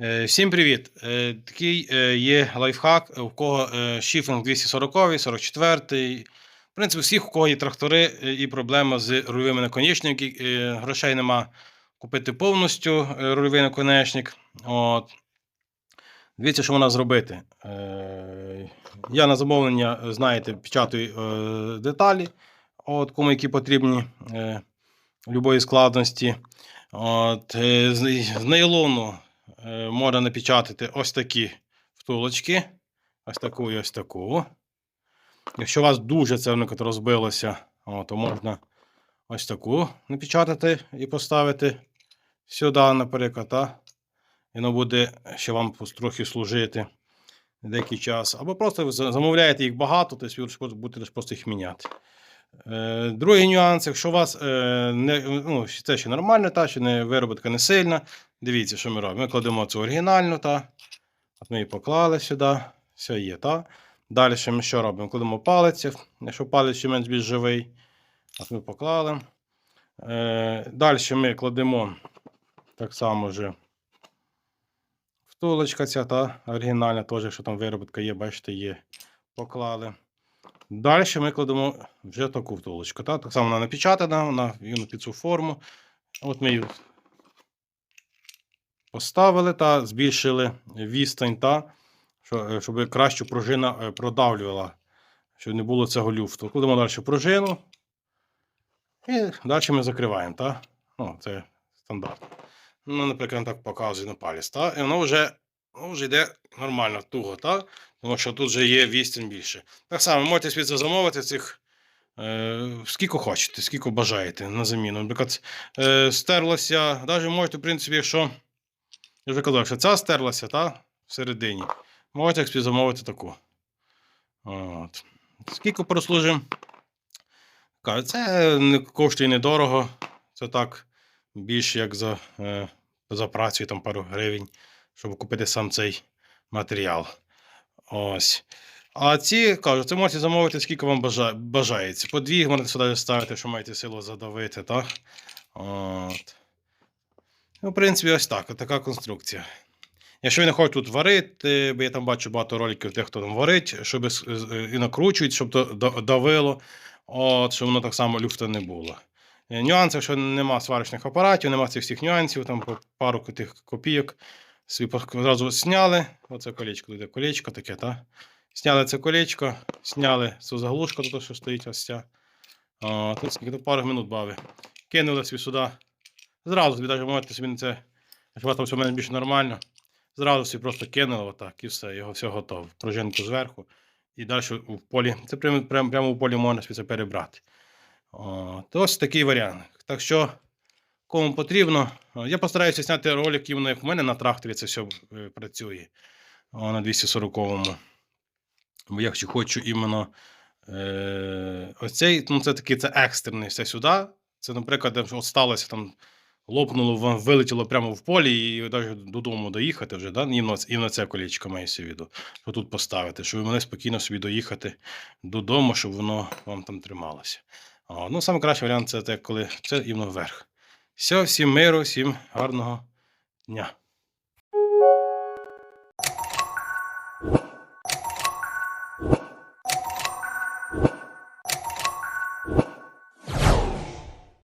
Е, Всім привіт! Е, Такий е, є лайфхак, у кого шифінг 240, 44. В принципі, всіх, у кого є трактори і проблема з рульовими наконечниками, грошей нема купити повністю рульовий наконечник. От. Дивіться, що вона зробити. Я на замовлення, знаєте, печатаю е, деталі, от, кому які потрібні любої складності. От, з, нейлону можна напечатати ось такі втулочки. Ось таку і ось таку. Якщо у вас дуже це розбилося, то можна ось таку напечатати і поставити сюди, наприклад. Та? І воно буде ще вам трохи служити деякий час. Або просто замовляєте їх багато, тобто будете просто їх міняти. Е, Другий нюанс, якщо у вас е, не, ну, це ще нормально, та, ще не виробітка не сильна, дивіться, що ми робимо. Ми кладемо цю оригінальну, та, от ми її поклали сюди, все є. Та. Далі ми що робимо? Кладемо палець, якщо палець ще менш більш живий. От ми поклали. Е, далі ми кладемо так само вже втулочка ця та оригінальна, теж, якщо там виробітка є, бачите, є. Поклали. Далі ми кладемо вже таку втулочку. Та? Так само вона напечатана, вона під цю форму. От ми її поставили та збільшили відстань, та, е, щоб краще пружина е, продавлювала, щоб не було цього люфту. Кладемо далі пружину. І далі ми закриваємо. Та? Ну, це стандарт. Ну, наприклад, так показую на палець. Та? І воно вже, воно вже йде нормально, туго, та? Тому що тут вже є відстань більше. Так само можете це замовити цих. Е, скільки хочете, скільки бажаєте на заміну. Наприклад, е, стерлася, навіть можете, в принципі, якщо. Я вже казав, якщо ця стерлася, та, всередині, можете замовити таку. От. Скільки прослужимо? Це не коштує недорого. Це так більше як за, е, за працю там пару гривень, щоб купити сам цей матеріал. Ось. А ці, кажу, це можете замовити, скільки вам бажа- бажається. По дві можете сюди ставити, що маєте силу задавити, так? От. Ну, в принципі, ось так. Така конструкція. Якщо ви не хочете тут варити, бо я там бачу багато роликів, де хто там варить, щоб і накручують, щоб то давило, от, щоб воно так само люфта не було. Е, Нюанси, якщо нема сварочних апаратів, нема цих всіх нюансів, там пару тих копійок, собі одразу зняли. Оце колечко, тут колечко таке, так? Сняли це колечко, сняли цю заглушку, тут що стоїть ось ця. О, тут скільки пару минут бави. Кинули собі сюди. Зразу собі навіть можете собі на це, якщо у вас там все в мене більш нормально. Зразу собі просто кинули отак і все, його все готово. Пружинку зверху. І далі в полі. Це прямо, прямо, прямо в полі можна собі це перебрати. О, то ось такий варіант. Так що, кому потрібно, я постараюся зняти ролик, іменно як в мене на тракторі це все е, працює. На 240-му. Бо я хочу іменно е, оцей, ну це такий це екстрений все сюди. Це, наприклад, от сталося там, лопнуло, вилетіло прямо в полі, і навіть додому доїхати вже, да? і, на, і на це колечко має віду, що тут поставити, щоб ви могли спокійно собі доїхати додому, щоб воно вам там трималося. О, ну, саме кращий варіант це те, коли це іменно вверх. Все, всім миру, всім гарного дня.